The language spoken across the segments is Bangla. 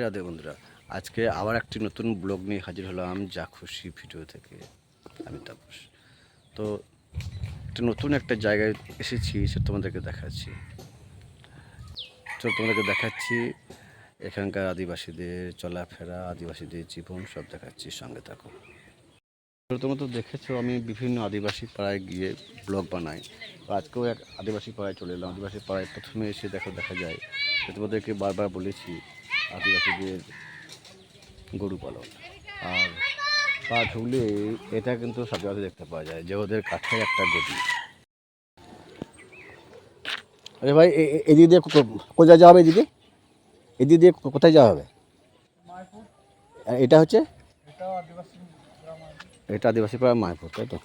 রাধে বন্ধুরা। আজকে আবার একটি নতুন ব্লগ নিয়ে হাজির হলাম যা খুশি ভিডিও থেকে। আমি তাপস। তো একটা নতুন একটা জায়গায় এসেছি সেটা তোমাদেরকে দেখাচ্ছি। তো তোমাদেরকে দেখাচ্ছি এখানকার আদিবাসীদের চলাফেরা, আদিবাসীদের জীবন, সব দেখাচ্ছি, সঙ্গে থাকো। প্রথমত দেখেছ, আমি বিভিন্ন আদিবাসী পাড়ায় গিয়ে ব্লগ বানাই। তো আজকেও এক আদিবাসী পাড়ায় চলে এলাম। আদিবাসী পাড়ায় প্রথমে এসে দেখো, দেখা যায়। তো তোমাদেরকে বারবার বলেছি আদিবাসীদের গরু পালন। আর পা ঢুকলে এটা কিন্তু সব জায়গাতে দেখতে পাওয়া যায় যে ওদের কাঠের একটা গদি আরে ভাই এ- এ- এদিক দিয়ে কোথায় যাওয়া হবে এদিকে? এদিক দিয়ে কোথায় যাওয়া হবে? এটা হচ্ছে? এটা আদিবাসী পাড়া মায়াপুর। তাই তো?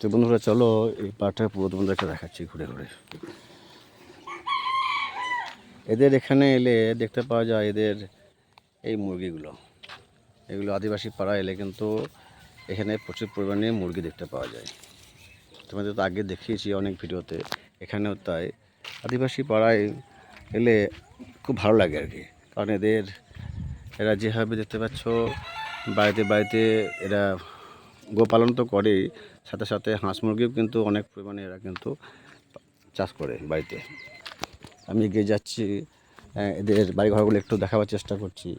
তো বন্ধুরা চলো এই পাড়টা পুরো তোমাদেরকে দেখাচ্ছি ঘুরে ঘুরে। এদের এখানে এলে দেখতে পাওয়া যায় এদের এই মুরগিগুলো। এগুলো আদিবাসী পাড়া এলে কিন্তু এখানে প্রচুর পরিমাণে মুরগি দেখতে পাওয়া যায়। তোমাদের তো আগে দেখিয়েছি অনেক ভিডিওতে, এখানেও তাই। আদিবাসী পাড়ায় এলে খুব ভালো লাগে আর কি। কারণ এদের, এরা যেভাবে দেখতে পাচ্ছ, বাড়িতে বাড়িতে এরা গোপালন তো করেই, সাথে সাথে হাঁস মুরগিও কিন্তু অনেক পরিমাণে এরা কিন্তু চাষ করে বাড়িতে। আমি এগিয়ে যাচ্ছি এদের বাড়ি ঘরগুলো একটু দেখাবার চেষ্টা করছি।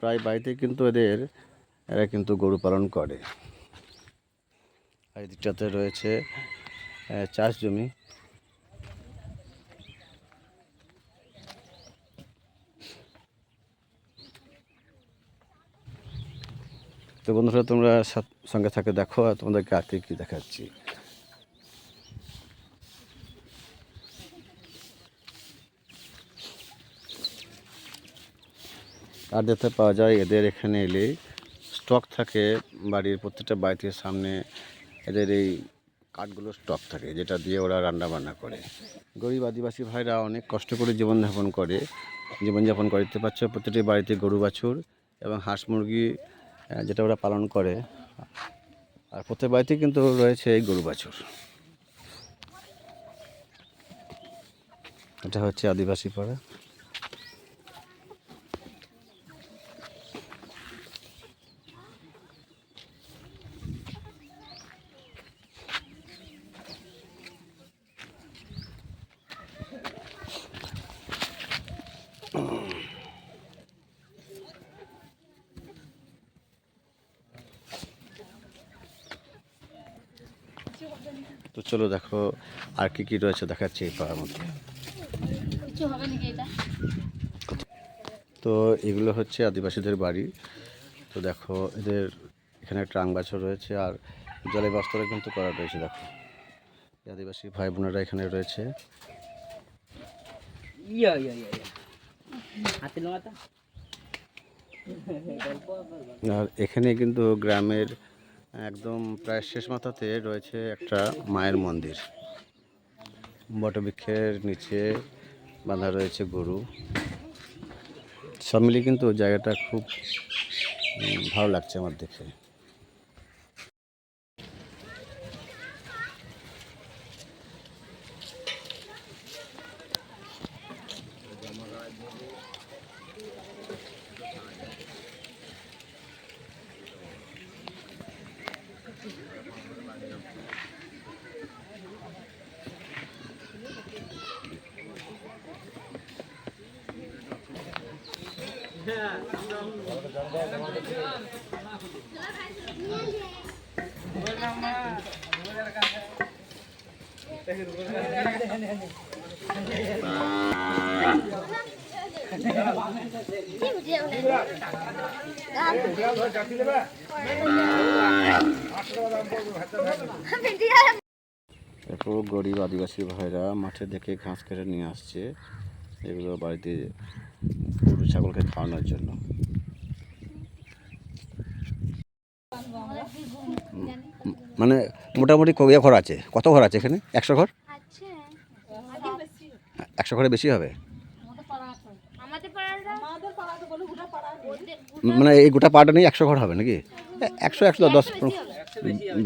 প্রায় বাড়িতে কিন্তু এদের, এরা কিন্তু গরু পালন করে। আর এদিকটাতে রয়েছে চাষ জমি। তো বন্ধুরা, তোমরা সঙ্গে থাকে, দেখো, আর তোমাদেরকে আর কি দেখাচ্ছি। আর দেখতে পাওয়া যায়, এদের এখানে এলে স্টক থাকে, বাড়ির প্রত্যেকটা বাড়িতে সামনে এদের এই কাঠগুলো স্টক থাকে, যেটা দিয়ে ওরা রান্না বান্না করে। গরিব আদিবাসী ভাইরা অনেক কষ্ট করে জীবনযাপন করে। জীবনযাপন করে দেখতে পাচ্ছ প্রতিটি বাড়িতে গরু বাছুর এবং হাঁস মুরগি যেটা ওরা পালন করে। আর প্রত্যেক বাড়িতেই কিন্তু রয়েছে এই গরু বাছুর। এটা হচ্ছে আদিবাসী পাড়া। তো চলো দেখো আর কি কি রয়েছে দেখাচ্ছি এই পাড়ার মধ্যে। কিছু হবে নাকি এটা? তো এগুলো হচ্ছে আদিবাসীদের বাড়ি। তো দেখো এদের এখানে একটা গাছও রয়েছে আর জলের ব্যবস্থাটা কিন্তু করা রয়েছে দেখো। আদিবাসী ভাই বোনেরা এখানে রয়েছে. আর এখানে কিন্তু গ্রামের একদম প্রায় শেষ মাথাতে রয়েছে একটা মায়ের মন্দির। বটবৃক্ষের নিচে বাঁধা রয়েছে গরু। সব মিলিয়ে কিন্তু জায়গাটা খুব ভালো লাগছে আমার দেখে। দেখো গরিব আদিবাসী ভাইরা মাঠে দেখে ঘাস কেটে নিয়ে আসছে। এগুলো বাড়িতে ছাগলকে খাওয়ানোর জন্য। মানে মোটামুটি কবিয়া ঘর আছে? কত ঘর আছে এখানে? একশো ঘর? একশো ঘরে বেশি হবে? মানে এই গোটা পাড়াটা নিয়ে একশো ঘর হবে নাকি? একশো একশো দশ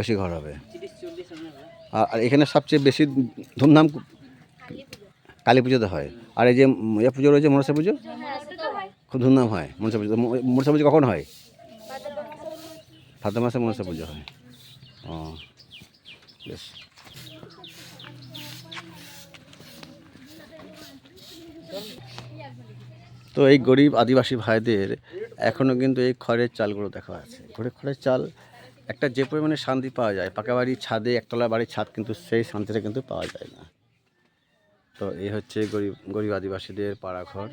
বেশি ঘর হবে। আর এখানে সবচেয়ে বেশি ধুমধাম কালী পুজোতে হয়। আর এই যে ইয়ে পুজো রয়েছে মনসা পুজো? হয় খুব ধুমধাম হয়? মনসা পুজো মনসা পুজো কখন হয়? ভাদ্র মাসে মনসা পুজো হয়। ও, বেশ। তো এই গরিব আদিবাসী ভাইদের এখনও কিন্তু এই খড়ের চালগুলো দেখা আছে। খড়ের খড়ের চাল একটা যে পরিমাণে শান্তি পাওয়া যায়, পাকা বাড়ির ছাদে, একতলা বাড়ির ছাদ কিন্তু সেই শান্তিটা কিন্তু পাওয়া যায় না। তো এই হচ্ছে গরিব গরিব আদিবাসীদের পাড়া ঘর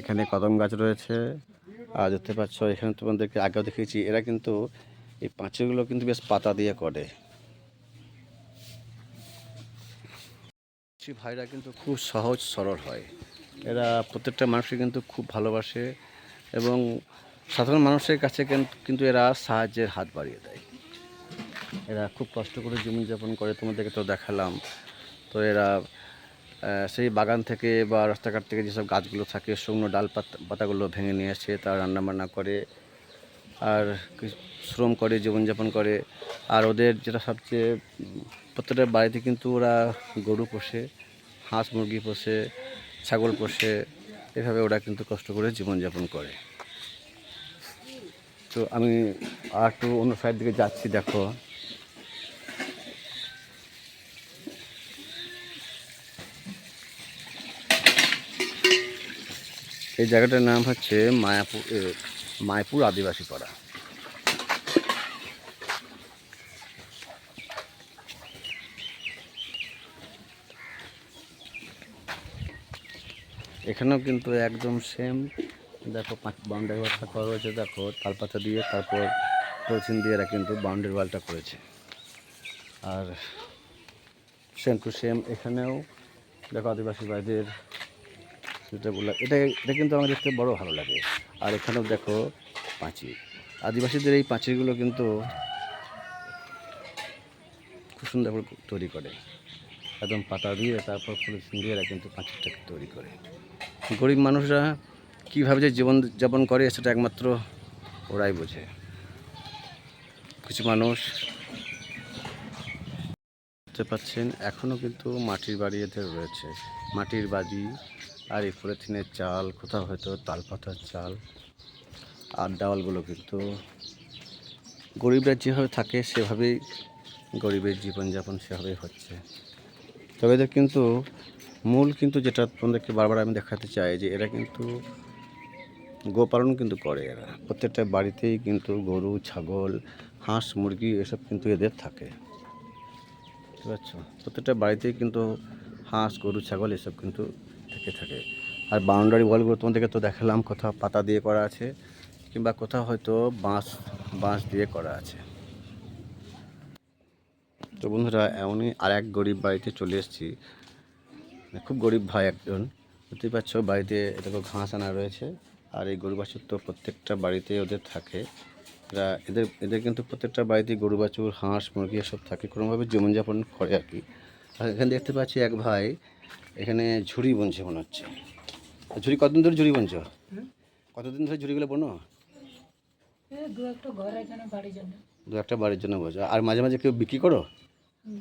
এখানে কদম গাছ রয়েছে। আর দেখতে পাচ্ছ, এখানে তোমাদেরকে আগেও দেখেছি এরা কিন্তু এই পাঁচিলগুলো কিন্তু বেশ পাতা দিয়ে করে। ভাইরা কিন্তু খুব সহজ, সরল হয়। এরা প্রত্যেকটা মানুষকে কিন্তু খুব ভালোবাসে এবং সাধারণ মানুষের কাছে কিন্তু এরা সাহায্যের হাত বাড়িয়ে দেয়। এরা খুব কষ্ট করে জীবনযাপন করে, তোমাদেরকে তো দেখালাম। তো এরা সেই বাগান থেকে বা রাস্তাঘাট থেকে যেসব গাছগুলো থাকে, শুকনো ডাল পাতা পাতাগুলো ভেঙে নিয়ে আসে তার রান্নাবান্না করে আর শ্রম করে, জীবনযাপন করে। আর ওদের যেটা সবচেয়ে, প্রত্যেকটা বাড়িতে কিন্তু ওরা গরু পোষে, হাঁস মুরগি পোষে, ছাগল পোষে, এভাবে ওরা কিন্তু কষ্ট করে জীবনযাপন করে। তো আমি আর একটু অন্য সাইড দিকে যাচ্ছি, দেখো। এই জায়গাটার নাম হচ্ছে মায়াপুর মায়াপুর আদিবাসী পাড়া। এখানেও কিন্তু একদম সেম দেখো, পাঁচ বাউন্ডারি ওয়ালটা করা রয়েছে দেখো তালপাতা দিয়ে, তারপর পলিথিন দিয়ে এরা কিন্তু বাউন্ডারি ওয়ালটা করেছে। আর সেম টু সেম এখানেও, দেখো, আদিবাসী ভাইদের যেটা বললাম। এটা এটা কিন্তু আমার দেখতে বড় ভালো লাগে। আর এখানেও দেখো পাঁচিল। আদিবাসীদের এই পাঁচিলগুলো কিন্তু খুব সুন্দর করে তৈরি করে। একদম পাতা দিয়ে তারপর পলিথিন দিয়ে এরা কিন্তু পাঁচিলটাকে তৈরি করে। গরিব মানুষরা কীভাবে যে জীবন যাপন করে সেটা একমাত্র ওরাই বোঝে। কিছু মানুষ পাচ্ছেন এখনও কিন্তু মাটির বাড়ি এদের রয়েছে। মাটির বাড়ি আর এই পলিথিনের চাল, কোথাও হয়তো তালপাতার চাল। আর দেওয়ালগুলো কিন্তু গরিবরা যেভাবে থাকে, সেভাবেই গরিবের জীবনযাপন সেভাবেই হচ্ছে। তবে এদের কিন্তু মূল কিন্তু যেটা তোমাদেরকে বারবার আমি দেখাতে চাই, যে এরা কিন্তু গোপালন কিন্তু করে এরা। প্রত্যেকটা বাড়িতেই কিন্তু গরু, ছাগল, হাঁস, মুরগি এসব কিন্তু এদের থাকে। বুঝতে পারছ? প্রত্যেকটা বাড়িতেই কিন্তু হাঁস, গরু, ছাগল এসব কিন্তু থেকে থাকে। আর বাউন্ডারি ওয়ালগুলো তোমাদেরকে তো দেখালাম, কোথাও পাতা দিয়ে করা আছে, কিংবা কোথাও হয়তো বাঁশ বাঁশ দিয়ে করা আছে। তো বন্ধুরা, এমনই আর এক গরিব বাড়িতে চলে এসেছি। মানে খুব গরিব ভাই একজন। বুঝতেই পারছ, বাড়িতে এরকম ঘাস আনা রয়েছে, আর এই গরু বাছুর তো প্রত্যেকটা বাড়িতে ওদের থাকে। এরা এদের এদের কিন্তু প্রত্যেকটা বাড়িতে গরু বাছুর, হাঁস, মুরগি এসব থাকে, কোনোভাবে জীবনযাপন করে আর কি। আর এখানে দেখতে পাচ্ছি এক ভাই এখানে ঝুড়ি বুনছে মনে হচ্ছে। ঝুড়ি কতদিন ধরে ঝুড়ি বুনছো? কতদিন ধরে ঝুড়িগুলো বোনো? দু একটা বাড়ির জন্য। দু একটা বাড়ির জন্য বোঝো আর মাঝে মাঝে কেউ বিক্রি করো?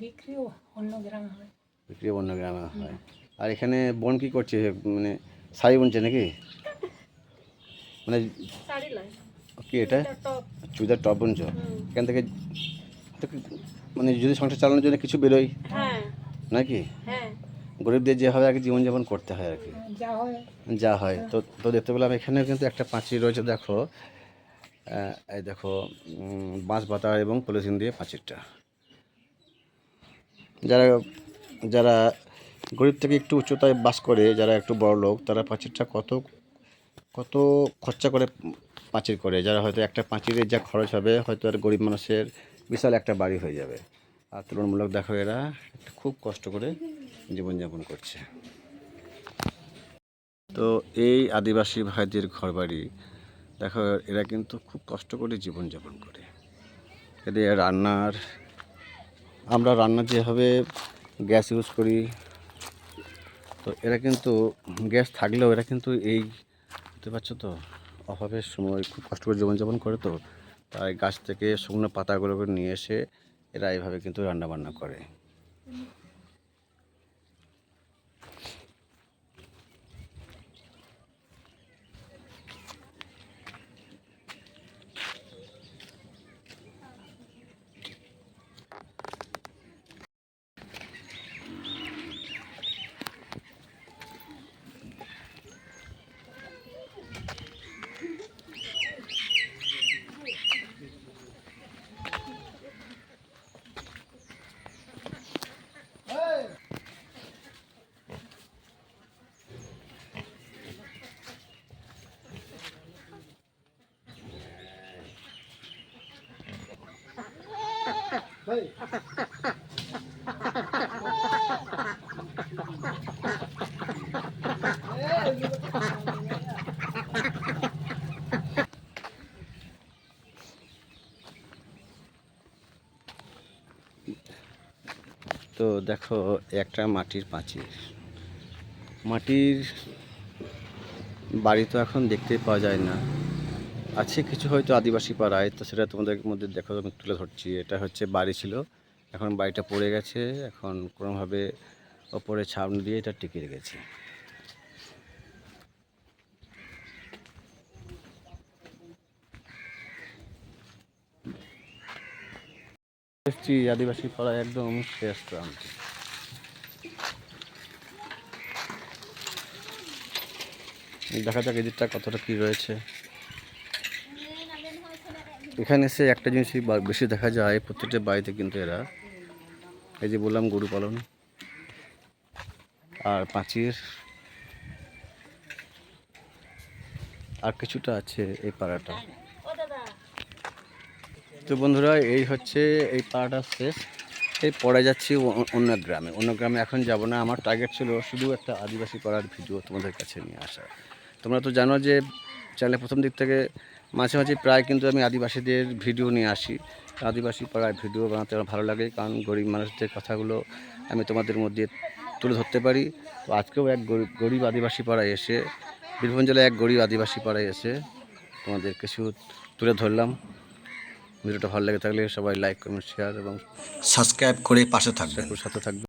বিক্রিও অন্য গ্রামে হয়। বিক্রি অন্য গ্রামে হয়। আর এখানে বোন কি করছে? মানে শাড়ি বুনছে নাকি? মানে কি এটা? টপ। চুড়িদার টপ বুনছো? এখান থেকে মানে যদি সংসার চালানোর জন্য কিছু বেরোয়? হ্যাঁ। নাকি? হ্যাঁ। গরিবদের যেভাবে আর কি জীবনযাপন করতে হয় আর কি। যা হয়। তো তো দেখতে পেলাম এখানেও কিন্তু একটা পাঁচিল রয়েছে দেখো। এই দেখো বাঁশ পাতা এবং পলিথিন দিয়ে পাঁচিলটা। যারা যারা গরিব থেকে একটু উচ্চতায় বাস করে যারা একটু বড় লোক তারা পাঁচিলটা কত কত খরচা করে পাঁচিল করে। যারা হয়তো একটা পাঁচিলের যা খরচ হবে হয়তো আর গরিব মানুষের বিশাল একটা বাড়ি হয়ে যাবে। আর তুলনামূলক দেখো এরা খুব কষ্ট করে জীবনযাপন করছে। তো এই আদিবাসী ভাইদের ঘরবাড়ি, দেখো, এরা কিন্তু খুব কষ্ট করে জীবনযাপন করে। এদের রান্নার, আমরা রান্নার যেভাবে গ্যাস ইউজ করি, তো এরা কিন্তু গ্যাস থাকলেও এরা কিন্তু এই, বুঝতে পারছ তো, অভাবের সময় খুব কষ্ট করে জীবনযাপন করে তো, তাই গাছ থেকে শুকনো পাতাগুলোকে নিয়ে এসে এরা এইভাবে কিন্তু রান্নাবান্না করে। তো দেখো একটা মাটির পাঁচিল। মাটির বাড়ি তো এখন দেখতে পাওয়া যায় না। আছে কিছু হয়তো আদিবাসী পাড়ায়, তো সেটা তোমাদের মধ্যে দেখো, আমি তুলে ধরছি। এটা হচ্ছে বাড়ি ছিল, এখন বাড়িটা পড়ে গেছে, এখন কোনোভাবে ওপরে ছাউনি দিয়ে এটা টিকে রেখেছে। এসছি আদিবাসী পাড়ায় একদম শেষ প্রান্তে। দেখা যাক এদিকটা কতটা কি রয়েছে। এখানে এসে একটা জিনিসই বেশি দেখা যায় প্রত্যেকটা বাড়িতে কিন্তু এরা। এই যে বললাম, গরু পালন আর পাঁচির। আর কিছুটা আছে এই পাড়াটা। তো বন্ধুরা, এই হচ্ছে এই পাড়াটা শেষ। এই পড়ে যাচ্ছি অন্য গ্রামে। অন্য গ্রামে এখন যাব না। আমার টার্গেট ছিল শুধু একটা আদিবাসী পাড়ার ভিডিও তোমাদের কাছে নিয়ে আসা তোমরা তো জানো যে চ্যানেলে প্রথম দিক থেকে মাঝে মাঝে প্রায় কিন্তু আমি আদিবাসীদের ভিডিও নিয়ে আসি। আদিবাসী পাড়ায় ভিডিও বানাতে আমার ভালো লাগে কারণ গরিব মানুষদের কথাগুলো আমি তোমাদের মধ্যে তুলে ধরতে পারি। তো আজকেও এক গরিব গরিব আদিবাসী পাড়ায় এসে বীরভূম জেলায় এক গরিব আদিবাসী পাড়ায় এসে তোমাদের কিছু তুলে ধরলাম। ভিডিওটা ভালো লেগে থাকলে সবাই লাইক কমেন্ট শেয়ার এবং সাবস্ক্রাইব করে পাশে থাকবে সাথে থাকবে